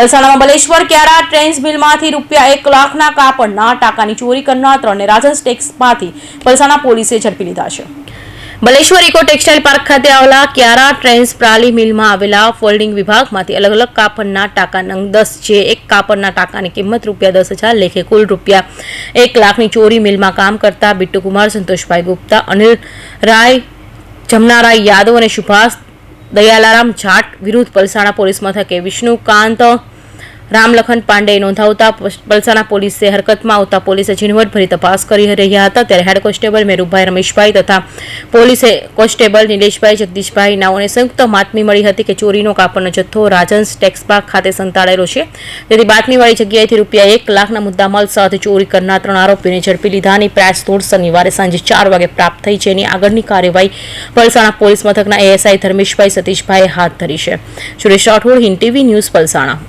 પલસાણામાં Baleshwar ક્યારા trains બિલમાંથી રૂપિયા એક લાખના કાપડના ટાંકાની ચોરી કરનાર ત્રણને રાજન ટેક્સમાંથી પલસાણા પોલીસે ઝડપી લીધા છે. બલેશ્વર ઇકો ટેક્સટાઇલ પાર્ક ખાતે આવેલા ક્યારા ટ્રેન્સ પ્રાલી મિલમાં આવેલા ફોલ્ડિંગ વિભાગમાંથી અલગ અલગ કાપડના ટાંકા નંગ દસ જે એક કાપડના ટાંકાની કિંમત રૂપિયા દસ હજાર, લેખે કુલ રૂપિયા એક લાખની ચોરી મિલમાં કામ કરતા બિટ્ટુકુમાર સંતોષભાઈ ગુપ્તા, અનિલ રાય, જમનારાય યાદવ અને સુભાષ દયાલારામ જાટ વિરુદ્ધ પલસાણા પોલીસ મથકે વિષ્ણુકાંત રામલખન પાંડે નોંધાવતા પલસાણા પોલીસે હરકતમાં આવતા પોલીસે ઝીણવટભરી તપાસ કરી રહ્યા હતા. ત્યારે હેડ કોન્સ્ટેબલ મેરુભાઈ રમેશભાઈ તથા પોલીસે કોન્સ્ટેબલ નિલેશભાઈ જગદીશભાઈ નાઓને સંયુક્ત બાતમી મળી હતી કે ચોરીનો કાપડનો જથ્થો રાજન્સ ટેક્સબાગ ખાતે સંતાડેલો છે. તેથી બાતમીવાળી જગ્યાએથી રૂપિયા એક લાખના મુદ્દામાલ સાથે ચોરી કરનાર ત્રણ આરોપીને ઝડપી લીધાની પ્રાઇસ તોડ શનિવારે સાંજે ચાર વાગે પ્રાપ્ત થઈ એની આગળની કાર્યવાહી પલસાણા પોલીસ મથકના એએસઆઈ ધર્મેશભાઈ સતીશભાઈએ હાથ ધરી છે. Suresh Rathod, Hind TV news, Palsana.